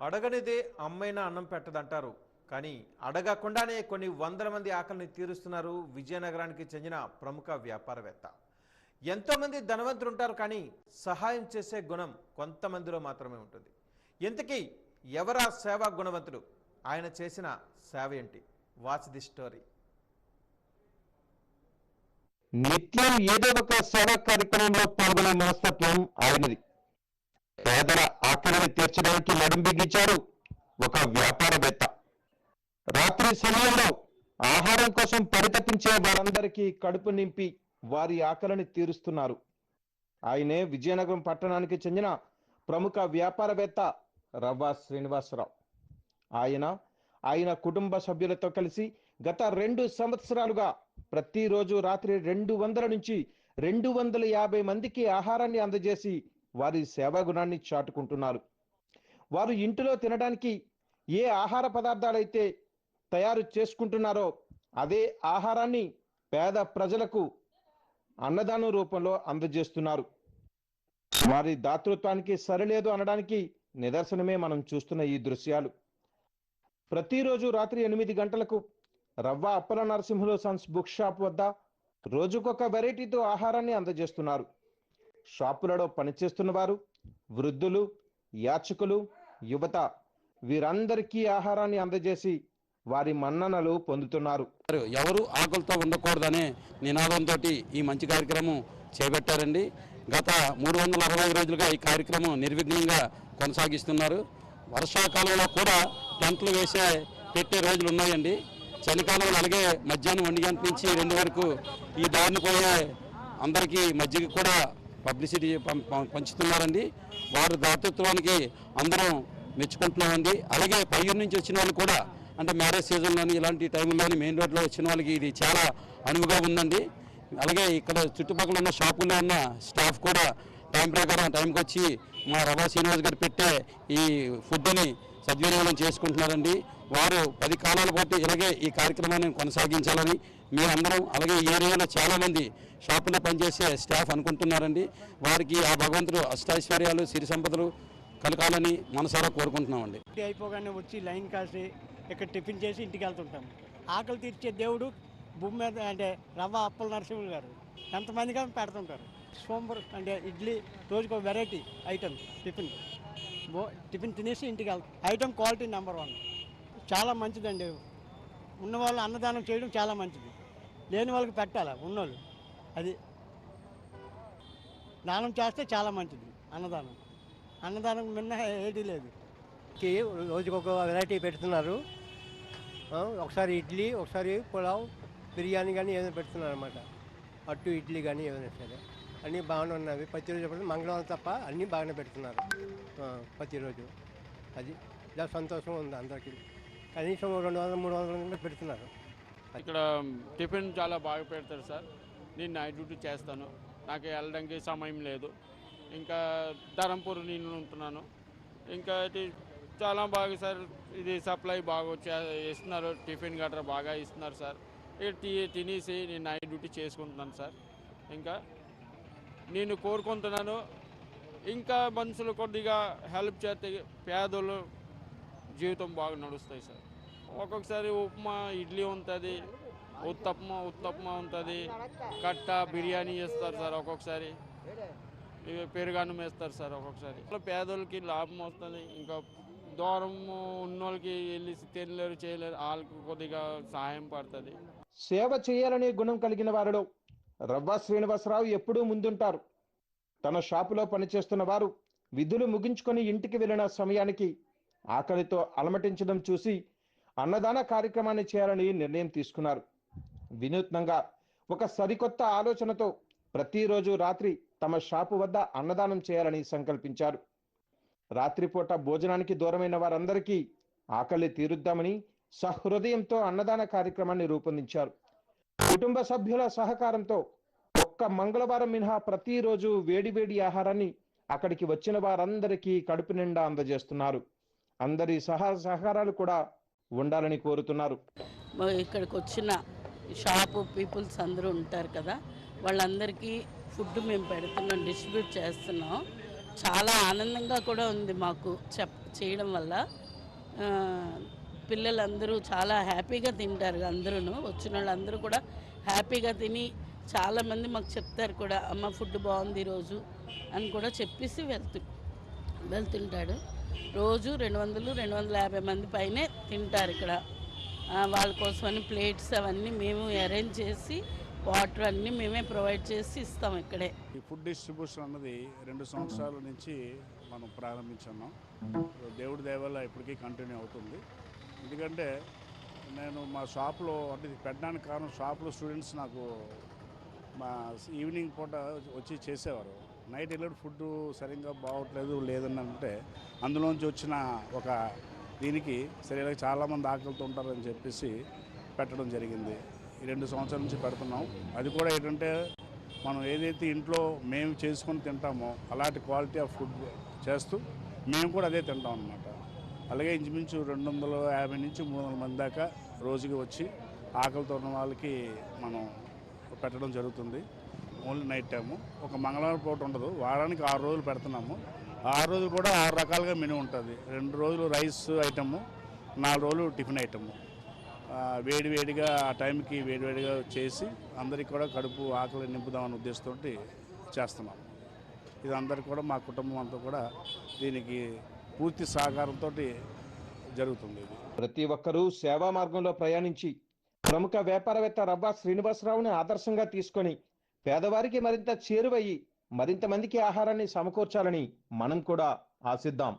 అడగనిదే అమ్మైనా అన్నం పెట్టదంటారు. కానీ అడగకుండానే కొన్ని వందల మంది ఆకలిని తీరుస్తున్నారు విజయనగరానికి చెందిన ప్రముఖ వ్యాపారవేత్త. ఎంతోమంది ధనవంతులు ఉంటారు కానీ సహాయం చేసే గుణం కొంతమందిలో మాత్రమే ఉంటుంది. ఇంతకీ ఎవరా సేవా గుణవంతుడు ఆయన చేసిన సేవ ఏంటి? వాచ్ ది స్టోరీ నిత్యం ఏదో ఒక సేవా కార్యక్రమంలో పాల్గొనే మనస్తత్వం ఆయనది. పేదల ఆకలిని తీర్చడానికి నడుం బిగించారు ఒక వ్యాపారవేత్త రాత్రి సమయంలో ఆహారం కోసం పరితపించే వారందరికీ కడుపు నింపి వారి ఆకలిని తీరుస్తున్నారు. ఆయనే విజయనగరం పట్టణానికి చెందిన ప్రముఖ వ్యాపారవేత్త రవ్వ శ్రీనివాసరావు. ఆయన ఆయన కుటుంబ సభ్యులతో కలిసి గత రెండు సంవత్సరాలుగా ప్రతిరోజు రాత్రి రెండు వందల నుంచి రెండు వందల యాభై మందికి ఆహారాన్ని అందజేసి వారి సేవా గుణాన్ని చాటుకుంటున్నారు. వారు ఇంటిలో తినడానికి ఏ ఆహార పదార్థాలైతే తయారు చేసుకుంటున్నారో అదే ఆహారాన్ని పేద ప్రజలకు అన్నదానం రూపంలో అందజేస్తున్నారు. వారి దాతృత్వానికి సరిలేదు అనడానికి నిదర్శనమే మనం చూస్తున్న ఈ దృశ్యాలు. ప్రతిరోజు రాత్రి ఎనిమిది గంటలకు Ravva Appala Narasimhulu sons book shop వద్ద రోజుకొక వెరైటీతో ఆహారాన్ని అందజేస్తున్నారు. షాపులలో పనిచేస్తున్న వారు వృద్ధులు యాచకులు యువత వీరందరికీ ఆహారాన్ని అందజేసి వారి మన్ననలు పొందుతున్నారు. ఎవరు ఆకలితో ఉండకూడదనే నినాదంతో ఈ మంచి కార్యక్రమం చేపట్టారండి. గత మూడు వందల అరవై రోజులుగా ఈ కార్యక్రమం నిర్విఘ్నంగా కొనసాగిస్తున్నారు. వర్షాకాలంలో కూడా టెంట్లు వేసే పెట్టే రోజులు ఉన్నాయండి. చలికాలంలో అలాగే మధ్యాహ్నం ఒంటి గంట నుంచి రెండు వరకు ఈ దారిని పోయే అందరికీ మజ్జిగ కూడా పబ్లిసిటీ పం- పంచుతున్నారండి. వారి దాతృత్వానికి అందరం మెచ్చుకుంటున్నామండి. అలాగే పయ్యూరు నుంచి వచ్చిన వాళ్ళు కూడా అంటే మ్యారేజ్ సీజన్లోని ఇలాంటి టైంలోని మెయిన్ రోడ్లో వచ్చిన వాళ్ళకి ఇది చాలా అనువుగా ఉందండి. అలాగే ఇక్కడ చుట్టుపక్కల ఉన్న షాపుల్లో ఉన్న స్టాఫ్ కూడా టైం ప్రకారం టైంకి వచ్చి మా రవా శ్రీనివాస్ గారు పెట్టే ఈ ఫుడ్ని సద్వినియోగం చేసుకుంటున్నారండి. వారు పది కాలాల పాటు ఇలాగే ఈ కార్యక్రమాన్ని కొనసాగించాలని మీరందరం అలాగే ఈ ఏరియాలో చాలామంది షాపులో పనిచేసే స్టాఫ్ అనుకుంటున్నారండి. వారికి ఆ భగవంతుడు అష్టాశ్వర్యాలు సిరి సంపదలు కలకాలని మనసారా కోరుకుంటున్నామండి. అయిపోగానే వచ్చి లైన్ కాసి ఇక్కడ టిఫిన్ చేసి ఇంటికి వెళ్తుంటాం. ఆకలి తీర్చే దేవుడు భూమి మీద అంటే రవ్వ అప్పల నరసింహులు గారు. ఎంతమందిగా పెడుతుంటారు. సోంబర్ అంటే ఇడ్లీ రోజుకు వెరైటీ ఐటమ్ టిఫిన్. టిఫిన్ తినేసి ఇంటికి వెళ్తాం. Item quality number one. చాలా మంచిదండి. ఉన్న వాళ్ళు అన్నదానం చేయడం చాలా మంచిది. లేని వాళ్ళకి పెట్టాలి? ఉన్నోళ్ళు. అది దానం చేస్తే చాలా మంచిది అన్నదానం. అన్నదానం మిన్న ఏది లేదు. రోజుకొక వెరైటీ పెడుతున్నారు. ఒకసారి ఇడ్లీ ఒకసారి పులావ్ బిర్యానీ కానీ ఏదైనా పెడుతున్నారు అనమాట అట్టు ఇడ్లీ కానీ ఏదైనా సరే. అన్నీ బాగానే ఉన్నవి. ప్రతిరోజు మంగళవారం తప్ప అన్నీ బాగానే పెడుతున్నారు. ప్రతిరోజు అది ఇలా సంతోషం ఉంది అందరికీ. కనీసం రెండు వందలు మూడు వందల మంది పెడుతున్నారు. ఇక్కడ టిఫిన్ చాలా బాగా పెడతారు సార్. నేను నైట్ డ్యూటీ చేస్తాను. నాకు వెళ్ళడానికి సమయం లేదు. ఇంకా ధరంపూర్ నేను ఉంటున్నాను. ఇంకా ఇది చాలా బాగా సార్ ఇది సప్లై బాగా ఇస్తున్నారు. టిఫిన్ గట్రా బాగా ఇస్తున్నారు సార్. ఇక తినేసి నేను నైట్ డ్యూటీ చేసుకుంటున్నాను సార్. ఇంకా నేను కోరుకుంటున్నాను ఇంకా మనుషులు కొద్దిగా హెల్ప్ చేస్తే పేదలు జీవితం బాగా నడుస్తాయి సార్. ఒక్కొక్కసారి ఉప్మా ఇడ్లీ ఉంటుంది ఉత్తప్మా ఉత్తప్మా ఉంటుంది కట్ట బిర్యానీ వేస్తారు సార్ ఒక్కొక్కసారి. ఇవి పెరుగన్నం వేస్తారు సార్ ఒక్కొక్కసారి. ఇట్లా పేదోళ్ళకి లాభం వస్తుంది. ఇంకా దూరం ఉన్నోళ్ళకి వెళ్ళి తినలేరు చేయలేరు వాళ్ళకి కొద్దిగా సహాయం పడుతుంది. సేవ చేయాలనే గుణం కలిగిన వారిలో రవ్వ శ్రీనివాసరావు ఎప్పుడూ ముందుంటారు. తన షాపులో పనిచేస్తున్న వారు విధులు ముగించుకొని ఇంటికి వెళ్ళిన సమయానికి ఆకలితో అలమటించడం చూసి అన్నదాన కార్యక్రమాన్ని చేయాలని నిర్ణయం తీసుకున్నారు. వినూత్నంగా ఒక సరికొత్త ఆలోచనతో ప్రతిరోజు రాత్రి తమ షాపు వద్ద అన్నదానం చేయాలని సంకల్పించారు. రాత్రిపూట భోజనానికి దూరమైన వారందరికీ ఆకలి తీరుద్దామని సహృదయంతో అన్నదాన కార్యక్రమాన్ని రూపొందించారు. కుటుంబ సభ్యుల సహకారంతో ఒక్క మంగళవారం మినహా ప్రతిరోజు వేడివేడి ఆహారాన్ని అక్కడికి వచ్చిన వారందరికీ కడుపు నిండా అందజేస్తున్నారు. అందరి సహా సహకారాలు కూడా ఉండాలని కోరుతున్నారు. ఇక్కడికి వచ్చిన షాపు పీపుల్స్ అందరూ ఉంటారు కదా వాళ్ళందరికీ ఫుడ్ మేము పెడుతున్నాం డిస్ట్రిబ్యూట్ చేస్తున్నాం. చాలా ఆనందంగా కూడా ఉంది మాకు చెప్ చేయడం వల్ల. పిల్లలందరూ చాలా హ్యాపీగా తింటారు అందరూ వచ్చిన వాళ్ళందరూ కూడా హ్యాపీగా తిని చాలామంది మాకు చెప్తారు కూడా అమ్మ ఫుడ్ బాగుంది ఈరోజు అని కూడా చెప్పేసి వెళ్తు వెళ్తుంటాడు. రోజు రెండు వందలు రెండు వందల యాభై మంది పైనే తింటారు ఇక్కడ. వాళ్ళ కోసమని ప్లేట్స్ అవన్నీ మేము అరేంజ్ చేసి వాటర్ అన్నీ మేమే ప్రొవైడ్ చేసి ఇస్తాం ఇక్కడే. ఈ ఫుడ్ డిస్ట్రిబ్యూషన్ అన్నది రెండు సంవత్సరాల నుంచి మనం ప్రారంభించున్నాం. దేవుడి దయ ఇప్పటికీ కంటిన్యూ అవుతుంది. ఎందుకంటే నేను మా షాప్లో అంటే పెట్టడానికి కారణం షాప్లో స్టూడెంట్స్ నాకు మా ఈవినింగ్ పూట వచ్చి చేసేవారు. నైట్ వెళ్ళి ఫుడ్ సరిగ్గా బాగోట్లేదు లేదని అంటే అందులోంచి వచ్చిన ఒక దీనికి సరే చాలామంది ఆకలితో ఉంటారని చెప్పేసి పెట్టడం జరిగింది. ఈ రెండు సంవత్సరాల నుంచి పెడుతున్నాం. అది కూడా ఏంటంటే మనం ఏదైతే ఇంట్లో మేము చేసుకొని తింటామో అలాంటి క్వాలిటీ ఆఫ్ ఫుడ్ చేస్తూ మేము కూడా అదే తింటాం అనమాట అలాగే ఇంచుమించు రెండు వందల యాభై నుంచి మూడు వందల మంది దాకా రోజుకి వచ్చి ఆకలితో ఉన్న వాళ్ళకి మనం పెట్టడం జరుగుతుంది. Only night time. ఒక మంగళవారం పూట ఉండదు. వారానికి ఆరు రోజులు పెడుతున్నాము. ఆరు రోజులు కూడా ఆరు రకాలుగా మెనూ ఉంటుంది. రెండు రోజులు రైస్ ఐటము నాలుగు రోజులు టిఫిన్ ఐటము. వేడి వేడిగా ఆ టైంకి వేడి వేడిగా చేసి అందరికి కూడా కడుపు ఆకలి నింపుదామనే ఉద్దేశంతో చేస్తున్నాం ఇది అందరికి కూడా మా కుటుంబం అంతా కూడా దీనికి పూర్తి సహకారంతో జరుగుతుంది ఇది. ప్రతి ఒక్కరూ సేవా మార్గంలో ప్రయాణించి ప్రముఖ వ్యాపారవేత్త రవ్వ శ్రీనివాసరావుని ఆదర్శంగా తీసుకొని పేదవారికి మరింత చేరువయ్యి మరింత మందికి ఆహారాన్ని సమకూర్చాలని మనం కూడా ఆశిద్దాం.